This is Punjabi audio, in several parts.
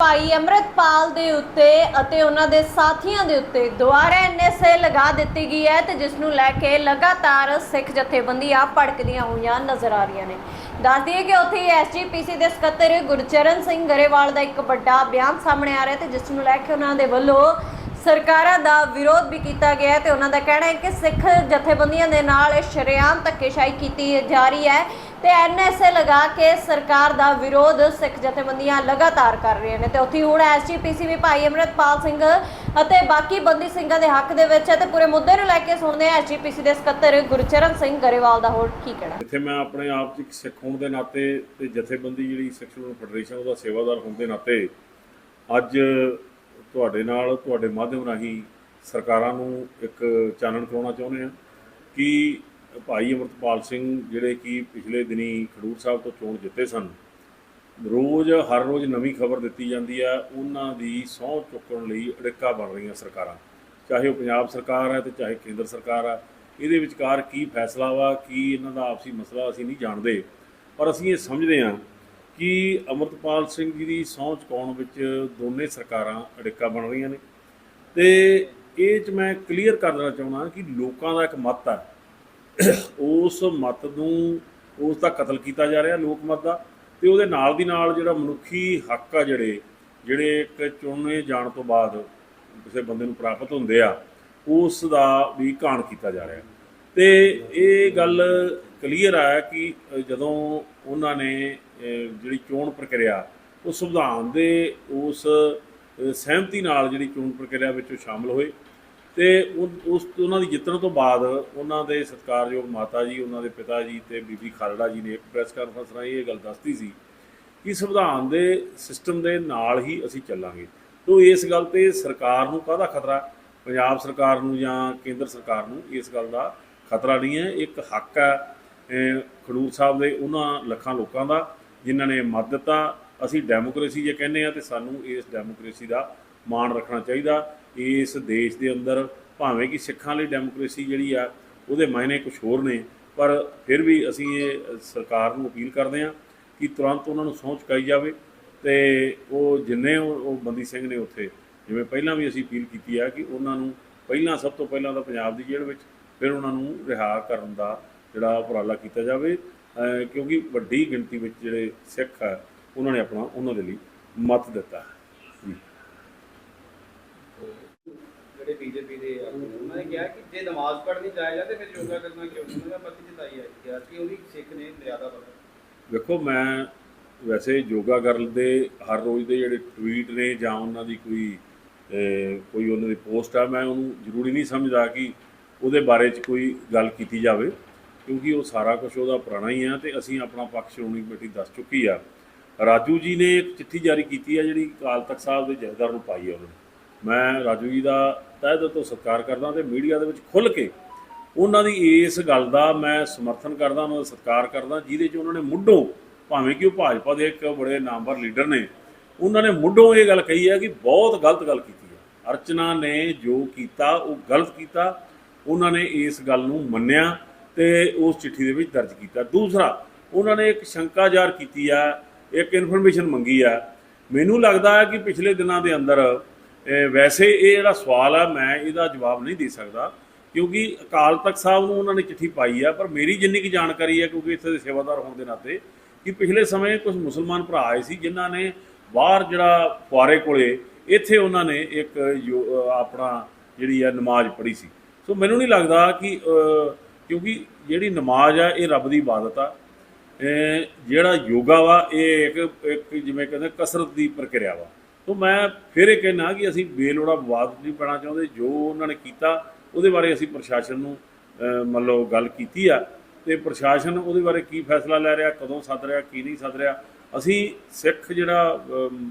ਭਾਈ ਅੰਮ੍ਰਿਤਪਾਲ ਦੇ ਉੱਤੇ ਅਤੇ ਉਹਨਾਂ ਦੇ ਸਾਥੀਆਂ ਦੇ ਉੱਤੇ ਦੁਬਾਰਾ ਐਨਐਸਏ ਲਗਾ ਦਿੱਤੀ ਗਈ ਹੈ ਤੇ ਜਿਸ ਨੂੰ ਲੈ ਕੇ ਲਗਾਤਾਰ ਸਿੱਖ ਜਥੇਬੰਦੀਆਂ ਭੜਕਦੀਆਂ ਹੋਈਆਂ ਨਜ਼ਰ ਆ ਰਹੀਆਂ ਨੇ। ਦੱਸ ਦਈਏ ਕਿ ਉੱਥੇ ਐਸਜੀਪੀਸੀ ਦੇ ਸਕੱਤਰ ਗੁਰਚਰਨ ਸਿੰਘ ਗਰੇਵਾਲ ਦਾ ਇੱਕ ਵੱਡਾ ਬਿਆਨ ਸਾਹਮਣੇ ਆ ਰਿਹਾ ਤੇ ਜਿਸ ਨੂੰ ਲੈ ਕੇ ਉਹਨਾਂ ਦੇ ਵੱਲੋਂ ਸਰਕਾਰਾਂ ਦਾ ਵਿਰੋਧ ਵੀ ਕੀਤਾ ਗਿਆ ਹੈ ਤੇ ਉਹਨਾਂ ਦਾ ਕਹਿਣਾ ਹੈ ਕਿ ਸਿੱਖ ਜਥੇਬੰਦੀਆਂ ਦੇ ਨਾਲ ਇਹ ਧੱਕੇਸ਼ਾਹੀ ਕੀਤੀ ਜਾ ਰਹੀ ਹੈ ਤੇ ਐਨਐਸਏ ਲਗਾ ਕੇ ਸਰਕਾਰ ਦਾ ਵਿਰੋਧ ਸਿੱਖ ਜਥੇਬੰਦੀਆਂ ਲਗਾਤਾਰ ਕਰ ਰਹੀਆਂ ਨੇ ਤੇ ਉੱਥੇ ਹੁਣ ਐਸਜੀਪੀਸੀ ਵੀ ਭਾਈ ਅਮਰਤਪਾਲ ਸਿੰਘ ਅਤੇ ਬਾਕੀ ਬੰਦੀ ਸਿੰਘਾਂ ਦੇ ਹੱਕ ਦੇ ਵਿੱਚ ਹੈ ਤੇ ਪੂਰੇ ਮੁੱਦੇ ਨੂੰ ਲੈ ਕੇ ਸੁਣਦੇ ਹਾਂ ਐਸਜੀਪੀਸੀ ਦੇ ਸਕੱਤਰ ਗੁਰਚਰਨ ਸਿੰਘ ਗਰੇਵਾਲ ਦਾ ਹੋਰ ਕੀ ਕਹਿਣਾ। ਇੱਥੇ ਮੈਂ ਆਪਣੇ ਆਪ 'ਚ ਇੱਕ ਸਿੱਖ ਹੋਣ ਦੇ ਨਾਤੇ ਤੇ ਜਥੇਬੰਦੀ ਜਿਹੜੀ ਸਿੱਖ ਫੈਡਰੇਸ਼ਨ ਉਹਦਾ ਸੇਵਾਦਾਰ ਹੋਣ ਦੇ ਨਾਤੇ ਅੱਜ ਤੁਹਾਡੇ ਨਾਲ, ਤੁਹਾਡੇ ਮਾਧਿਅਮ ਰਾਹੀਂ ਸਰਕਾਰਾਂ ਨੂੰ ਇੱਕ ਚਾਨਣ ਕਰਾਉਣਾ ਚਾਹੁੰਦੇ ਹਾਂ ਕਿ ਭਾਈ ਅਮਰਤਪਾਲ ਸਿੰਘ ਜਿਹੜੇ ਕਿ ਪਿਛਲੇ ਦਿਨੀ ਖਡੂਰ ਸਾਹਿਬ ਤੋਂ ਚੋਣ ਜਿੱਤੇ ਸਨ, ਰੋਜ਼, ਹਰ ਰੋਜ਼ ਨਵੀਂ ਖਬਰ ਦਿੱਤੀ ਜਾਂਦੀ ਆ, ਉਹਨਾਂ ਦੀ ਸਹੁੰ ਚੁੱਕਣ ਲਈ ਅੜਿੱਕਾ ਬਣ ਰਹੀਆਂ ਸਰਕਾਰਾਂ। ਚਾਹੇ ਉਹ ਪੰਜਾਬ ਸਰਕਾਰ ਹੈ ਤੇ ਚਾਹੇ ਕੇਂਦਰ ਸਰਕਾਰ ਆ, ਇਹਦੇ ਵਿਚਕਾਰ ਕੀ ਫੈਸਲਾ ਵਾ, ਕੀ ਇਹਨਾਂ ਦਾ ਆਪਸੀ ਮਸਲਾ ਅਸੀਂ ਨਹੀਂ ਜਾਣਦੇ, ਪਰ ਅਸੀਂ ਇਹ ਸਮਝਦੇ ਹਾਂ ਕਿ ਅਮਰਤਪਾਲ ਸਿੰਘ ਜੀ ਦੀ ਸਹੁੰ ਚੁਕਾਉਣ ਵਿੱਚ ਦੋਨੇ ਸਰਕਾਰਾਂ ਅੜਿੱਕਾ ਬਣ ਰਹੀਆਂ ਨੇ? ਤੇ ਇਹ ਚ ਮੈਂ ਕਲੀਅਰ ਕਰ ਦੇਣਾ ਚਾਹੁੰਦਾ ਕਿ ਲੋਕਾਂ ਦਾ ਇੱਕ ਮਤ ਆ। ਉਸ ਮਤ ਨੂੰ, ਉਸ ਦਾ ਕਤਲ ਕੀਤਾ ਜਾ ਰਿਹਾ ਲੋਕ ਮਤ ਦਾ ਤੇ ਉਹਦੇ ਨਾਲ ਦੀ ਨਾਲ ਜਿਹੜਾ ਮਨੁੱਖੀ ਹੱਕ ਆ ਜਿਹੜੇ ਜਿਹੜੇ ਇੱਕ ਚੁਣੇ ਜਾਣ ਤੋਂ ਬਾਅਦ ਕਿਸੇ ਬੰਦੇ ਨੂੰ ਪ੍ਰਾਪਤ ਹੁੰਦੇ ਆ, ਉਸ ਦਾ ਵੀ ਘਾਣ ਕੀਤਾ ਜਾ ਰਿਹਾ। ਤੇ ਇਹ ਗੱਲ ਕਲੀਅਰ ਆ ਕਿ ਜਦੋਂ ਉਹਨਾਂ ਨੇ ਜਿਹੜੀ ਚੋਣ ਪ੍ਰਕਿਰਿਆ, ਉਹ ਸੰਵਿਧਾਨ ਦੇ ਉਸ ਸਹਿਮਤੀ ਨਾਲ ਜਿਹੜੀ ਚੋਣ ਪ੍ਰਕਿਰਿਆ ਵਿੱਚ ਉਹ ਸ਼ਾਮਲ ਹੋਏ ਤੇ ਉਸ, ਉਹਨਾਂ ਦੀ ਜਿੱਤਣ ਤੋਂ ਬਾਅਦ ਉਹਨਾਂ ਦੇ ਸਤਿਕਾਰਯੋਗ ਮਾਤਾ ਜੀ, ਉਹਨਾਂ ਦੇ ਪਿਤਾ ਜੀ ਤੇ ਬੀਬੀ ਖਾਲੜਾ ਜੀ ਨੇ ਇੱਕ ਪ੍ਰੈਸ ਕਾਨਫਰੰਸ ਰਾਹੀਂ ਇਹ ਗੱਲ ਦੱਸਤੀ ਸੀ ਕਿ ਸੰਵਿਧਾਨ ਦੇ ਸਿਸਟਮ ਦੇ ਨਾਲ ਹੀ ਅਸੀਂ ਚੱਲਾਂਗੇ। ਤੋਂ ਇਸ ਗੱਲ ਤੇ ਸਰਕਾਰ ਨੂੰ ਕਾਹਦਾ ਖਤਰਾ? ਪੰਜਾਬ ਸਰਕਾਰ ਨੂੰ ਜਾਂ ਕੇਂਦਰ ਸਰਕਾਰ ਨੂੰ ਇਸ ਗੱਲ ਦਾ ਖਤਰਾ ਨਹੀਂ ਹੈ। ਇੱਕ ਹੱਕ ਹੈ ਖਡੂਰ ਸਾਹਿਬ ਦੇ ਉਹਨਾਂ ਲੱਖਾਂ ਲੋਕਾਂ ਦਾ। ਜਿਨ੍ਹਾਂ ਨੇ ਮਤ ਦਿੱਤਾ, ਅਸੀਂ ਡੈਮੋਕ੍ਰੇਸੀ ਜੇ ਕਹਿੰਦੇ ਆ ਤੇ ਸਾਨੂੰ ਇਸ ਡੈਮੋਕ੍ਰੇਸੀ ਦਾ ਮਾਣ ਰੱਖਣਾ ਚਾਹੀਦਾ। ਇਸ ਦੇਸ਼ ਦੇ ਅੰਦਰ ਭਾਵੇਂ ਕਿ ਸਿੱਖਾਂ ਲਈ ਡੈਮੋਕ੍ਰੇਸੀ ਜਿਹੜੀ ਆ, ਉਹਦੇ ਮਾਇਨੇ ਕੁਝ ਹੋਰ ਨੇ, ਪਰ ਫਿਰ ਵੀ ਅਸੀਂ ਇਹ ਸਰਕਾਰ ਨੂੰ ਅਪੀਲ ਕਰਦੇ ਹਾਂ ਕਿ ਤੁਰੰਤ ਉਹਨਾਂ ਨੂੰ ਸਹੁੰ ਚੁਕਾਈ ਜਾਵੇ ਤੇ ਉਹ ਜਿੰਨੇ ਉਹ ਉਹ ਬੰਦੀ ਸਿੰਘ ਨੇ ਉੱਥੇ, ਜਿਵੇਂ ਪਹਿਲਾਂ ਵੀ ਅਸੀਂ ਅਪੀਲ ਕੀਤੀ ਆ ਕਿ ਉਹਨਾਂ ਨੂੰ ਪਹਿਲਾਂ ਸਭ ਤੋਂ ਪਹਿਲਾਂ ਤਾਂ ਪੰਜਾਬ ਦੀ ਜੇਲ੍ਹ ਵਿੱਚ, ਫਿਰ ਉਹਨਾਂ ਨੂੰ ਰਿਹਾ ਕਰਨ ਦਾ ਜਿਹੜਾ ਉਪਰਾਲਾ ਕੀਤਾ ਜਾਵੇ। ਕਿਉਂਕਿ ਵੱਡੀ ਗਿਣਤੀ ਵਿੱਚ ਜਿਹੜੇ ਸਿੱਖ ਆ ਉਹਨਾਂ ਨੇ ਆਪਣਾ ਉਹਨਾਂ ਦੇ ਲਈ ਮਤ ਦਿੱਤਾ। ਜੀ। ਜਿਹੜੇ ਬੀਜੇਪੀ ਦੇ ਉਹਨਾਂ ਨੇ ਕਿਹਾ ਕਿ ਜੇ ਨਮਾਜ਼ ਪੜ੍ਹਨੀ ਜਾਇਜ਼ ਹੈ ਤੇ ਫਿਰ ਯੋਗਾ ਕਰਨਾ ਕਿਉਂ ਨਹੀਂ? ਉਹਨਾਂ ਦਾ ਪਤੀ ਜਤਾਈ ਹੈ ਕਿ ਉਹਦੀ ਸਿੱਖ ਨੇ ਮਰਿਆਦਾ ਬਣਾ ਵੇਖੋ ਮੈਂ ਵੈਸੇ ਯੋਗਾ ਕਰਨ ਦੇ ਹਰ ਰੋਜ਼ ਦੇ ਜਿਹੜੇ ਟਵੀਟ ਨੇ ਜਾਂ ਉਹਨਾਂ ਦੀ ਕੋਈ ਕੋਈ ਉਹਨਾਂ ਦੀ ਪੋਸਟ ਆ ਮੈਂ ਉਹਨੂੰ ਜ਼ਰੂਰੀ ਨਹੀਂ ਸਮਝਦਾ ਕਿ ਉਹਦੇ ਬਾਰੇ 'ਚ ਕੋਈ ਗੱਲ ਕੀਤੀ ਜਾਵੇ। ਕਿਉਂਕਿ ਉਹ ਸਾਰਾ ਕੁਝ ਉਹਦਾ ਪੁਰਾਣਾ ਹੀ ਆ ਤੇ ਅਸੀਂ ਆਪਣਾ ਪੱਖ ਸ਼੍ਰੋਮਣੀ ਕਮੇਟੀ ਦੱਸ ਚੁੱਕੀ ਆ। ਰਾਜੂ ਜੀ ਨੇ ਇੱਕ ਚਿੱਠੀ ਜਾਰੀ ਕੀਤੀ ਆ ਜਿਹੜੀ ਅਕਾਲ ਤਖਤ ਸਾਹਿਬ ਦੇ ਜਥੇਦਾਰ ਨੂੰ ਪਾਈ ਆ ਉਹਨਾਂ। ਨੇ ਮੈਂ ਰਾਜੂ ਜੀ ਦਾ ਤਹਿ ਦਿਲ ਤੋਂ ਸਤਿਕਾਰ ਕਰਦਾ ਤੇ ਮੀਡੀਆ ਦੇ ਵਿੱਚ ਖੁੱਲ੍ਹ ਕੇ ਉਹਨਾਂ ਦੀ ਇਸ ਗੱਲ ਦਾ ਮੈਂ ਸਮਰਥਨ ਕਰਦਾ, ਉਹਨਾਂ ਦਾ ਸਤਿਕਾਰ ਕਰਦਾ, ਜਿਹਦੇ 'ਚ ਉਹਨਾਂ ਨੇ ਮੁੱਢੋਂ ਭਾਵੇਂ ਕਿ ਉਹ ਭਾਜਪਾ ਦੇ ਇੱਕ ਬੜੇ ਨਾਮਵਰ ਲੀਡਰ ਨੇ, ਉਹਨਾਂ ਨੇ ਮੁੱਢੋਂ ਇਹ ਗੱਲ ਕਹੀ ਹੈ ਕਿ ਬਹੁਤ ਗਲਤ ਗੱਲ ਕੀਤੀ ਹੈ ਅਰਚਨਾ ਨੇ ਜੋ ਕੀਤਾ, ਉਹ ਗਲਤ ਕੀਤਾ, ਉਹਨਾਂ ਨੇ ਇਸ ਗੱਲ ਨੂੰ ਮੰਨਿਆ। ਤੇ ਉਸ ਚਿੱਠੀ ਦੇ ਵਿੱਚ ਦਰਜ ਕੀਤਾ। ਦੂਸਰਾ, ਉਹਨਾਂ ਨੇ ਇੱਕ ਸ਼ੰਕਾ ਜ਼ਾਹਰ ਕੀਤੀ ਆ, ਇੱਕ ਇਨਫੋਰਮੇਸ਼ਨ ਮੰਗੀ ਆ। ਮੈਨੂੰ ਲੱਗਦਾ ਹੈ ਕਿ ਪਿਛਲੇ ਦਿਨਾਂ ਦੇ ਅੰਦਰ ਵੈਸੇ ਇਹ ਜਿਹੜਾ ਸਵਾਲ ਆ, ਮੈਂ ਇਹਦਾ ਜਵਾਬ ਨਹੀਂ ਦੇ ਸਕਦਾ, ਕਿਉਂਕਿ ਅਕਾਲ ਤਖਤ ਸਾਹਿਬ ਨੂੰ ਉਹਨਾਂ ਨੇ ਚਿੱਠੀ ਪਾਈ ਆ, ਪਰ ਮੇਰੀ ਜਿੰਨੀ ਕੁ ਜਾਣਕਾਰੀ ਹੈ, ਕਿਉਂਕਿ ਇੱਥੇ ਦੇ ਸੇਵਾਦਾਰ ਹੋਣ ਦੇ ਨਾਤੇ, ਕਿ ਪਿਛਲੇ ਸਮੇਂ ਕੁਝ ਮੁਸਲਮਾਨ ਭਰਾ ਆਏ ਸੀ, ਜਿਨ੍ਹਾਂ ਨੇ ਬਾਹਰ ਜਿਹੜਾ ਫੁਆਰੇ ਕੋਲੇ, ਇੱਥੇ ਉਹਨਾਂ ਨੇ ਇੱਕ ਯੋ- ਆਪਣਾ ਜਿਹੜੀ ਆ ਨਮਾਜ਼ ਪੜ੍ਹੀ ਸੀ। ਸੋ ਮੈਨੂੰ ਨਹੀਂ ਲੱਗਦਾ ਕਿ ਕਿਉਂਕਿ ਜਿਹੜੀ ਨਮਾਜ਼ ਆ ਇਹ ਰੱਬ ਦੀ ਇਬਾਦਤ ਆ। ਜਿਹੜਾ ਯੋਗਾ ਵਾ ਇਹ ਇੱਕ ਇੱਕ ਜਿਵੇਂ ਕਹਿੰਦੇ ਕਸਰਤ ਦੀ ਪ੍ਰਕਿਰਿਆ ਵਾ। ਸੋ ਮੈਂ ਫਿਰ ਇਹ ਕਹਿਣਾ ਕਿ ਅਸੀਂ ਬੇਲੋੜਾ ਵਿਵਾਦ ਨਹੀਂ ਪੈਣਾ ਚਾਹੁੰਦੇ। ਜੋ ਉਹਨਾਂ ਨੇ ਕੀਤਾ ਉਹਦੇ ਬਾਰੇ ਅਸੀਂ ਪ੍ਰਸ਼ਾਸਨ ਨੂੰ ਅਹ, ਮੰਨ ਲਓ ਗੱਲ ਕੀਤੀ ਆ। ਤੇ ਪ੍ਰਸ਼ਾਸਨ ਉਹਦੇ ਬਾਰੇ ਕੀ ਫੈਸਲਾ ਲੈ ਰਿਹਾ ਕਦੋਂ ਸੱਦ ਰਿਹਾ ਕੀ ਨਹੀਂ ਸੱਦ ਰਿਹਾ। ਅਸੀਂ ਸਿੱਖ ਜਿਹੜਾ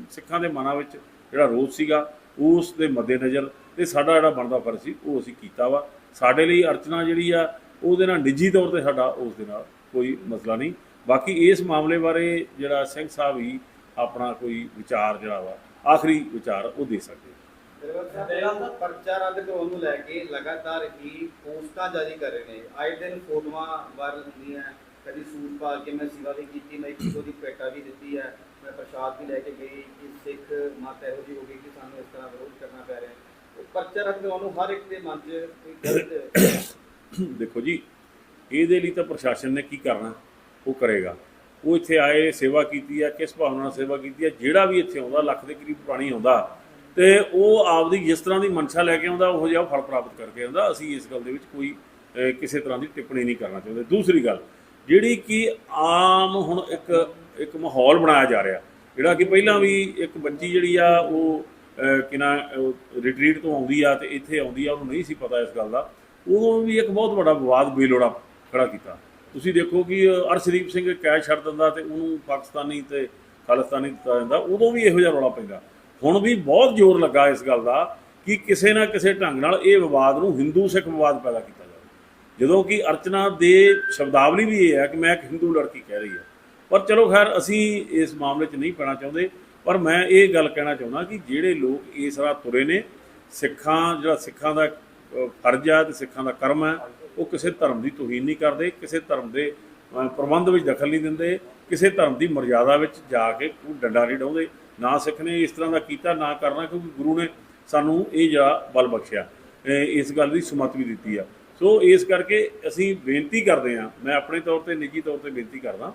ਸਿੱਖਾਂ ਦੇ ਮਨਾਂ ਵਿੱਚ ਜਿਹੜਾ ਰੋਸ ਸੀਗਾ ਉਸ ਦੇ ਮੱਦੇਨਜ਼ਰ ਤੇ ਸਾਡਾ ਜਿਹੜਾ ਬਣਦਾ ਫਰਜ਼ ਸੀ ਉਹ ਅਸੀਂ ਕੀਤਾ ਵਾ। ਸਾਡੇ ਲਈ ਅਰਚਨਾ ਜਿਹੜੀ ਆ ਉਹਦੇ ਨਾਲ ਨਿੱਜੀ ਤੌਰ ਤੇ ਸਾਡਾ ਉਸ ਦੇ ਨਾਲ ਕੋਈ ਮਸਲਾ ਨਹੀਂ। ਬਾਕੀ ਇਸ ਮਾਮਲੇ ਬਾਰੇ ਜਿਹੜਾ ਸਿੰਘ ਸਾਹਿਬ ਹੀ ਆਪਣਾ ਕੋਈ ਵਿਚਾਰ ਜਿਹੜਾ ਵਾ, ਆਖਰੀ ਵਿਚਾਰ ਉਹ ਦੇ ਸਕਦੇ। ਪਰਚਾ ਰੱਦ ਕਰਾਉਣ ਨੂੰ ਲੈ ਕੇ ਲਗਾਤਾਰ ਹੀ ਪੋਸਟਾਂ ਜਾਰੀ ਕਰ ਰਹੇ ਨੇ। ਆਏ ਦਿਨ ਫੋਟੋਆਂ ਵਾਇਰਲ ਹੁੰਦੀਆਂ ਕਦੀ ਸੂਟ ਪਾ ਕੇ ਮੈਂ ਸੇਵਾ ਵੀ ਕੀਤੀ, ਮੈਂ ਇੱਕ ਉਹਦੀ ਪੇਟਾ ਵੀ ਦਿੱਤੀ ਹੈ। ਮੈਂ ਪ੍ਰਸ਼ਾਦ ਵੀ ਲੈ ਕੇ ਗਈ ਕਿ ਸਿੱਖ ਮਤ ਇਹੋ ਜਿਹੀ ਹੋ ਗਈ ਕਿ ਸਾਨੂੰ ਇਸ ਤਰ੍ਹਾਂ ਵਿਰੋਧ ਕਰਨਾ ਪੈ ਰਿਹਾ ਹੈ। ਉਹ ਪਰਚਾ ਰੱਖਦੇ ਉਹਨੂੰ ਹਰ ਇੱਕ ਦੇ ਮਨ 'ਚ ਕੋਈ ਗਲਤ ਦੇਖੋ ਜੀ ਇਹਦੇ ਲਈ ਤਾਂ ਪ੍ਰਸ਼ਾਸਨ ਨੇ ਕੀ ਕਰਨਾ? ਉਹ ਕਰੇਗਾ। ਉਹ ਇੱਥੇ ਆਏ ਸੇਵਾ ਕੀਤੀ ਆ ਕਿਸ ਭਾਵਨਾ ਨਾਲ ਸੇਵਾ ਕੀਤੀ ਆ? ਜਿਹੜਾ ਵੀ ਇੱਥੇ ਆਉਂਦਾ ਲੱਖ ਦੇ ਕਰੀਬ ਪਾਣੀ ਆਉਂਦਾ ਤੇ ਉਹ ਆਪਦੀ ਜਿਸ ਤਰ੍ਹਾਂ ਦੀ ਮਨਸ਼ਾ ਲੈ ਕੇ ਆਉਂਦਾ ਉਹ ਜਿਹਾ ਫਲ ਪ੍ਰਾਪਤ ਕਰਕੇ ਆਉਂਦਾ। ਅਸੀਂ ਇਸ ਗੱਲ ਦੇ ਵਿੱਚ ਕੋਈ ਕਿਸੇ ਤਰ੍ਹਾਂ ਦੀ ਟਿੱਪਣੀ ਨਹੀਂ ਕਰਨਾ ਚਾਹੁੰਦੇ। ਦੂਸਰੀ ਗੱਲ ਜਿਹੜੀ ਕਿ ਆਮ ਹੁਣ ਇੱਕ ਇੱਕ ਮਾਹੌਲ ਬਣਾਇਆ ਜਾ ਰਿਹਾ ਜਿਹੜਾ ਕਿ ਪਹਿਲਾਂ ਵੀ ਇੱਕ ਬੱਚੀ ਜਿਹੜੀ ਆ ਉਹ ਅਹ, ਕਿਨਾ ਰਿਟਰੀਟ ਤੋਂ ਆਉਂਦੀ ਆ ਤੇ ਇੱਥੇ ਆਉਂਦੀ ਆ ਉਹਨੂੰ ਨਹੀਂ ਸੀ ਪਤਾ ਇਸ ਗੱਲ ਦਾ। ਉਦੋਂ ਵੀ ਇੱਕ ਬਹੁਤ ਵੱਡਾ ਵਿਵਾਦ ਬੇਲੋੜਾ ਖੜਾ ਕੀਤਾ। ਤੁਸੀਂ ਦੇਖੋ ਕਿ ਅਰਸ਼ਦੀਪ ਸਿੰਘ ਕੈਦ ਛੱਡ ਦਿੰਦਾ ਤੇ ਉਹਨੂੰ ਪਾਕਿਸਤਾਨੀ ਤੇ ਖਾਲਿਸਤਾਨੀ ਦਿੱਤਾ ਜਾਂਦਾ, ਉਦੋਂ ਵੀ ਇਹੋ ਜਿਹਾ ਰੌਲਾ ਪੈਂਦਾ। ਹੁਣ ਵੀ ਬਹੁਤ ਜ਼ੋਰ ਲੱਗਾ ਇਸ ਗੱਲ ਦਾ ਕਿ ਕਿਸੇ ਨਾ ਕਿਸੇ ਢੰਗ ਨਾਲ ਇਹ ਵਿਵਾਦ ਨੂੰ ਹਿੰਦੂ ਸਿੱਖ ਵਿਵਾਦ ਪੈਦਾ ਕੀਤਾ ਜਾਵੇ। ਜਦੋਂ ਕਿ ਅਰਚਨਾ ਦੇ ਸ਼ਬਦਾਵਲੀ ਵੀ ਇਹ ਹੈ ਕਿ ਮੈਂ ਇੱਕ ਹਿੰਦੂ ਲੜਕੀ ਕਹਿ ਰਹੀ ਹੈ। ਪਰ ਚਲੋ ਖੈਰ, ਅਸੀਂ ਇਸ ਮਾਮਲੇ 'ਚ ਨਹੀਂ ਪੈਣਾ ਚਾਹੁੰਦੇ, ਪਰ ਮੈਂ ਇਹ ਗੱਲ ਕਹਿਣਾ ਚਾਹੁੰਦਾ ਕਿ ਜਿਹੜੇ ਲੋਕ ਇਸ ਰਾਹ ਤੁਰੇ ਨੇ, ਸਿੱਖਾਂ, ਜਿਹੜਾ ਸਿੱਖਾਂ ਦਾ ਫਰਜ਼ ਹੈ ਤੇ ਸਿੱਖਾਂ ਦਾ ਕਰਮ ਹੈ, ਉਹ ਕਿਸੇ ਧਰਮ ਦੀ ਤੋਹੀਨ ਨਹੀਂ ਕਰਦੇ, ਕਿਸੇ ਧਰਮ ਦੇ ਪ੍ਰਬੰਧ ਵਿੱਚ ਦਖਲ ਨਹੀਂ ਦਿੰਦੇ, ਕਿਸੇ ਧਰਮ ਦੀ ਮਰਜ਼ਾਦਾ ਵਿੱਚ ਜਾ ਕੇ ਉਹ ਡੰਡਾ ਨਹੀਂ ਡਾਉਂਦੇ, ਨਾ ਸਿੱਖ ਨੇ ਇਸ ਤਰ੍ਹਾਂ ਦਾ ਕੀਤਾ, ਨਾ ਕਰਨਾ, ਕਿਉਂਕਿ ਗੁਰੂ ਨੇ ਸਾਨੂੰ ਇਹ ਜਿਹੜਾ ਬਲ ਬਖਸ਼ਿਆ ਇਸ ਗੱਲ ਦੀ ਸੁਮਤ ਵੀ ਦਿੱਤੀ ਆ। ਸੋ ਇਸ ਕਰਕੇ ਅਸੀਂ ਬੇਨਤੀ ਕਰਦੇ ਹਾਂ, ਮੈਂ ਆਪਣੇ ਤੌਰ ਤੇ, ਨਿੱਜੀ ਤੌਰ ਤੇ ਬੇਨਤੀ ਕਰਦਾ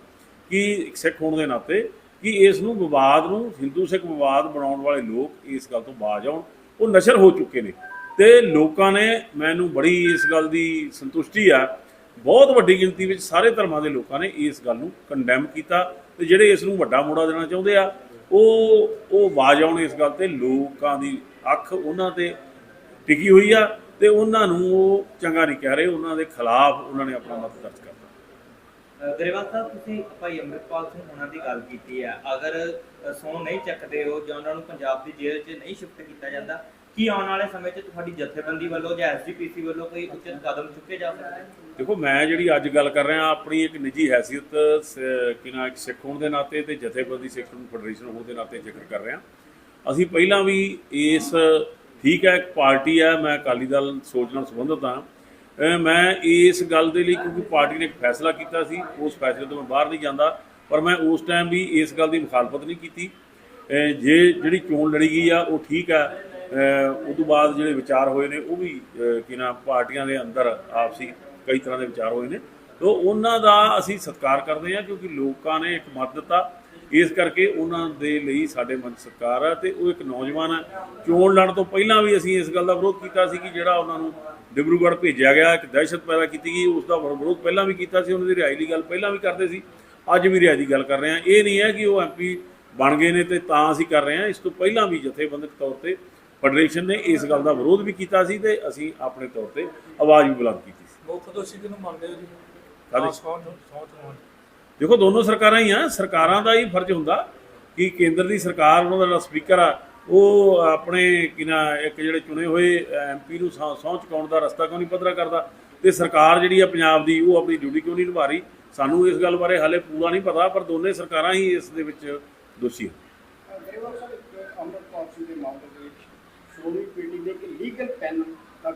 ਕਿ ਸਿੱਖ ਹੋਣ ਦੇ ਨਾਤੇ ਕਿ ਇਸ ਨੂੰ ਵਿਵਾਦ ਨੂੰ, ਹਿੰਦੂ ਸਿੱਖ ਵਿਵਾਦ ਬਣਾਉਣ ਵਾਲੇ ਲੋਕ ਇਸ ਗੱਲ ਤੋਂ ਬਾਜ ਆਉਣ, ਉਹ ਨਸ਼ਰ ਹੋ ਚੁੱਕੇ ਨੇ। ਤੇ ਲੋਕਾਂ ਨੇ ਮੈਨੂੰ ਬੜੀ ਇਸ ਗੱਲ ਦੀ ਸੰਤੁਸ਼ਟੀ ਆ। ਬਹੁਤ ਵੱਡੀ ਗਿਣਤੀ ਵਿੱਚ ਸਾਰੇ ਧਰਮਾਂ ਦੇ ਲੋਕਾਂ ਨੇ ਇਸ ਗੱਲ ਨੂੰ ਕੰਡੈਮ ਕੀਤਾ ਤੇ ਜਿਹੜੇ ਇਸ ਨੂੰ ਵੱਡਾ ਮੋੜਾ ਦੇਣਾ ਚਾਹੁੰਦੇ ਆ ਉਹ ਉਹ ਬਾਜ ਆਉਣ ਇਸ ਗੱਲ ਤੇ ਲੋਕਾਂ ਦੀ ਅੱਖ ਉਹਨਾਂ ਤੇ ਟਿਕੀ ਹੋਈ ਆ ਤੇ ਉਹਨਾਂ ਨੂੰ ਉਹ ਚੰਗਾ ਨਹੀਂ ਕਹਿ ਰਹੇ ਉਹਨਾਂ ਦੇ ਖਿਲਾਫ ਉਹਨਾਂ ਨੇ ਆਪਣਾ ਮਤ ਦਰਜ ਕਰਤਾ। ਗਰੇਵਾਲ ਸਾਹਿਬ ਤੁਸੀਂ ਭਾਈ ਅੰਮ੍ਰਿਤਪਾਲ ਸਿੰਘ ਉਹਨਾਂ ਦੀ ਗੱਲ ਕੀਤੀ ਹੈ ਅਗਰ ਅ, ਨਹੀਂ ਚੱਕਦੇ ਹੋ ਜਾਂ ਉਹਨਾਂ ਨੂੰ ਪੰਜਾਬ ਦੀ ਜੇਲ੍ਹ 'ਚ ਨਹੀਂ ਸ਼ਿਫਟ ਕੀਤਾ ਜਾਂਦਾ ਕੀ ਆਉਣ ਵਾਲੇ ਸਮੇਂ 'ਚ ਤੁਹਾਡੀ ਜਥੇਬੰਦੀ ਵੱਲੋਂ ਜਾਂ ਐਸਜੀਪੀਸੀ ਵੱਲੋਂ ਕੋਈ ਉਚਿਤ ਕਦਮ ਚੁੱਕੇ ਜਾ ਸਕਦੇ? ਦੇਖੋ, ਮੈਂ ਜਿਹੜੀ ਅੱਜ ਗੱਲ ਕਰ ਰਿਹਾ, ਆਪਣੀ ਇੱਕ ਨਿੱਜੀ ਹੈਸੀਅਤ, ਸ- ਇੱਕ ਸਿੱਖ ਹੋਣ ਦੇ ਨਾਤੇ ਤੇ ਜਥੇਬੰਦੀ ਸਿੱਖ ਫੈਡਰੇਸ਼ਨ ਹੋਣ ਦੇ ਨਾਤੇ ਜ਼ਿਕਰ ਕਰ ਰਿਹਾ। ਅਸੀਂ ਪਹਿਲਾਂ ਵੀ ਇਸ ਠੀਕ ਹੈ, ਇੱਕ ਪਾਰਟੀ ਹੈ, ਮੈਂ ਅਕਾਲੀ ਦਲ ਸੋਚ ਨਾਲ ਸੰਬੰਧਿਤ ਹਾਂ। ਮੈਂ ਇਸ ਗੱਲ ਦੇ ਲਈ ਕਿਉਂਕਿ ਪਾਰਟੀ ਨੇ ਇੱਕ ਫੈਸਲਾ ਕੀਤਾ ਸੀ, ਉਸ ਫੈਸਲੇ ਤੋਂ ਮੈਂ ਬਾਹਰ ਨਹੀਂ ਜਾਂਦਾ, ਪਰ ਮੈਂ ਉਸ ਟਾਈਮ ਵੀ ਇਸ ਗੱਲ ਦੀ ਮੁਖਾਲਫਤ ਨਹੀਂ ਕੀਤੀ। ਜੇ ਜਿਹੜੀ ਚੋਣ ਲੜੀ ਗਈ ਆ, ਉਹ ਠੀਕ ਹੈ ਉਸ ਤੋਂ ਬਾਅਦ ਜਿਹੜੇ ਵਿਚਾਰ ਹੋਏ ਨੇ, ਉਹ ਵੀ, ਅਹ ਨਾ ਪਾਰਟੀਆਂ ਦੇ ਅੰਦਰ ਆਪਸੀ ਕਈ ਤਰ੍ਹਾਂ ਦੇ ਵਿਚਾਰ ਹੋਏ ਨੇ। ਤੋ ਉਹਨਾਂ ਦਾ ਅਸੀਂ ਸਤਿਕਾਰ ਕਰਦੇ ਹਾਂ ਕਿਉਂਕਿ ਲੋਕਾਂ ਨੇ ਇੱਕ ਮਤ ਦਿੱਤਾ। ਇਸ ਕਰਕੇ ਉਹਨਾਂ ਦੇ ਲਈ ਸਾਡੇ ਮਨ ਸਤਿਕਾਰ ਹੈ ਤੇ ਉਹ ਇੱਕ ਨੌਜਵਾਨ ਹੈ ਚੋਣ ਲੜਨ ਤੋਂ ਪਹਿਲਾਂ ਵੀ ਅਸੀਂ ਇਸ ਗੱਲ ਦਾ ਵਿਰੋਧ ਕੀਤਾ ਸੀ ਕਿ ਜਿਹੜਾ ਉਹਨਾਂ ਨੂੰ ਡਿਬਰੂਗੜ੍ਹ ਭੇਜਿਆ ਗਿਆ, ਇੱਕ ਦਹਿਸ਼ਤ ਪੈਦਾ ਕੀਤੀ ਗਈ, ਉਸ ਦਾ ਵਿਰੋਧ ਪਹਿਲਾਂ ਵੀ ਕੀਤਾ ਸੀ, ਉਹਨਾਂ ਦੀ ਰਿਹਾਈ ਦੀ ਗੱਲ ਪਹਿਲਾਂ ਵੀ ਕਰਦੇ ਸੀ। ਅੱਜ ਵੀ ਰਿਹਾਈ ਦੀ ਗੱਲ ਕਰ ਰਹੇ ਹਾਂ। ਇਹ ਨਹੀਂ ਹੈ ਕਿ ਉਹ ਐਮਪੀ ਬਣ ਗਏ ਨੇ ਤੇ ਤਾਂ ਅਸੀਂ ਕਰ ਰਹੇ ਹਾਂ। ਇਸ ਤੋਂ ਪਹਿਲਾਂ ਵੀ ਜਥੇਬੰਦਕ ਤੌਰ ਤੇ ਫੈਡਰੇਸ਼ਨ ਨੇ ਇਸ ਗੱਲ ਦਾ ਵਿਰੋਧ ਵੀ ਕੀਤਾ ਸੀ ਤੇ ਅਸੀਂ ਆਪਣੇ ਤੌਰ ਤੇ ਆਵਾਜ਼ ਵੀ ਬੁਲੰਦ ਕੀਤੀ ਸੀ। ਮੁੱਖ ਦੋਸ਼ੀ ਕਿਹਨੂੰ ਮੰਨਦੇ ਹੋ ਜੀ? ਕਾਹਦੇ? ਨੂੰ ਦੇਖੋ ਦੋਨੋਂ ਸਰਕਾਰਾਂ ਹੀ ਆ ਸਰਕਾਰਾਂ ਦਾ ਹੀ ਫਰਜ਼ ਹੁੰਦਾ ਕਿ ਕੇਂਦਰ ਦੀ ਸਰਕਾਰ ਉਹਨਾਂ ਦਾ ਜਿਹੜਾ ਸਪੀਕਰ ਆ ਉਹ ਆਪਣੇ ਕਿਨਾ ਇੱਕ ਜਿਹੜੇ ਚੁਣੇ ਹੋਏ ਐਮਪੀ ਨੂੰ ਸਹੁੰ ਸਹੁੰ ਚੁਕਾਉਣ ਦਾ ਰਸਤਾ ਕਿਉਂ ਨਹੀਂ ਪੱਧਰਾ ਕਰਦਾ? ਤੇ ਸਰਕਾਰ ਜਿਹੜੀ ਆ ਪੰਜਾਬ ਦੀ ਉਹ ਆਪਣੀ ਡਿਊਟੀ ਕਿਉਂ ਨਹੀਂ ਨਿਭਾ ਰਹੀ? ਸਾਨੂੰ ਇਸ ਗੱਲ ਬਾਰੇ ਹਾਲੇ ਪੂਰਾ ਨਹੀਂ ਪਤਾ ਪਰ ਦੋਨੇ ਸਰਕਾਰਾਂ ਹੀ ਇਸ ਦੇ ਵਿੱਚ ਦੋਸ਼ੀ ਹਨ ਗਰੇਵਾਲ ਸਾਹਿਬ ਇੱਕ ਅੰਮ੍ਰਿਤਪਾਲ ਸਿੰਘ ਦੇ ਮਾਮਲੇ ਦੇ ਵਿੱਚ ਸ਼੍ਰੋਮਣੀ ਕਮੇਟੀ ਨੇ ਇੱਕ ਲੀਗਲ ਪੈਨਲ